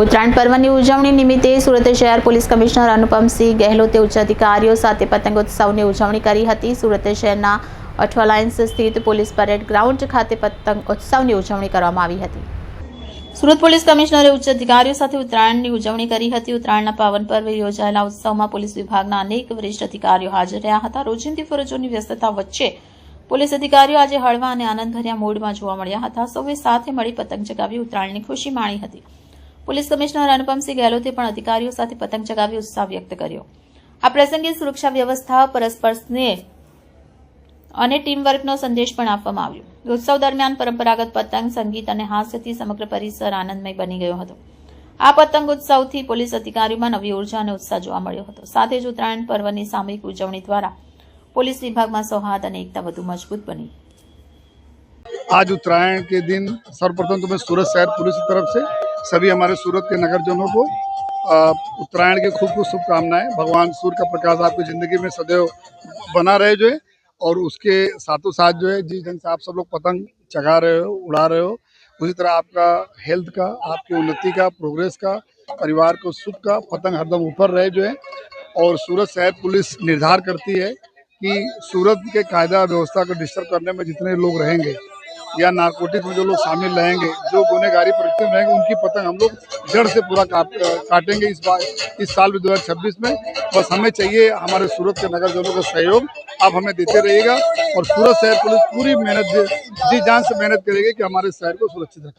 ઉત્તરાયણ પર્વની ઉજવણી નિમિત્તે સુરત શહેર પોલીસ કમિશનર અનુપમસિંહ ગેહલોતે ઉચ્ચ અધિકારીઓ સાથે પતંગોત્સવની ઉજવણી કરી હતી. સુરત શહેરના અઠવાલાઇન્સ સ્થિત પોલીસ પરેડ ગ્રાઉન્ડ ખાતે પતંગ ઉત્સવની ઉજવણી કરવામાં આવી હતી. સુરત પોલીસ કમિશનરે ઉચ્ચ અધિકારીઓ સાથે ઉત્તરાયણની ઉજવણી કરી હતી. ઉત્તરાયણના પાવન પર્વે યોજાયેલા ઉત્સવમાં પોલીસ વિભાગના અનેક વરિષ્ઠ અધિકારીઓ હાજર રહ્યા હતા. રોજિંદી ફરજોની વ્યસ્તતા વચ્ચે પોલીસ અધિકારીઓ આજે હળવા અને આનંદભર્યા મૂડમાં જોવા મળ્યા હતા. સૌએ સાથે મળી પતંગ ચગાવી ઉત્તરાયણની ખુશી માણી હતી. પોલીસ કમિશનર અનુપમસિંહ ગહેલોતે પણ અધિકારીઓ સાથે પતંગ ચગાવી ઉત્સાહ વ્યક્ત કર્યો આ પ્રસંગે સુરક્ષા વ્યવસ્થા પરસ્પર સ્નેહ અને ટીમવર્કનો સંદેશ પણ આપવામાં આવ્યો ઉત્સવ દરમિયાન પરંપરાગત પતંગ સંગીત અને હાસ્યથી સમગ્ર પરિસર આનંદમય બની ગયો હતો આ પતંગ ઉત્સવથી પોલીસ અધિકારીઓમાં નવી ઉર્જા અને ઉત્સાહ જોવા મળ્યો હતો સાથે જ ઉત્તરાયણ પર્વની સામૂહિક ઉજવણી દ્વારા પોલીસ વિભાગમાં સૌહાર્દ અને એકતા વધુ મજબૂત બની आज उत्तरायण के दिन सर्वप्रथम तो मैं सूरत शहर पुलिस की तरफ से सभी हमारे सूरत के नगरजनों को उत्तरायण की खूब खूब शुभकामनाएँ। भगवान सूर्य का प्रकाश आपकी ज़िंदगी में सदैव बना रहे जो है और उसके साथों साथ जो है, जिस ढंग से आप सब लोग पतंग चगा रहे हो, उड़ा रहे हो, उसी तरह आपका हेल्थ का, आपकी उन्नति का प्रोग्रेस का, परिवार को सुख का, पतंग हरदम ऊपर रहे जो है, और सूरत शहर पुलिस निर्धार करती है कि सूरत के कायदा व्यवस्था को डिस्टर्ब करने में जितने लोग रहेंगे या नारकोटिक्स में जो लोग शामिल रहेंगे, जो गुनेगारी में रहेंगे, उनकी पतंग हम लोग जड़ से पूरा काट, काटेंगे इस बार, इस साल भी 2026 में। बस हमें चाहिए हमारे सूरत के नगर जनों का सहयोग। आप हमें देते रहिएगा और सूरत शहर पुलिस पूरी मेहनत जी जान से मेहनत करेगी कि हमारे शहर को सुरक्षित रखें।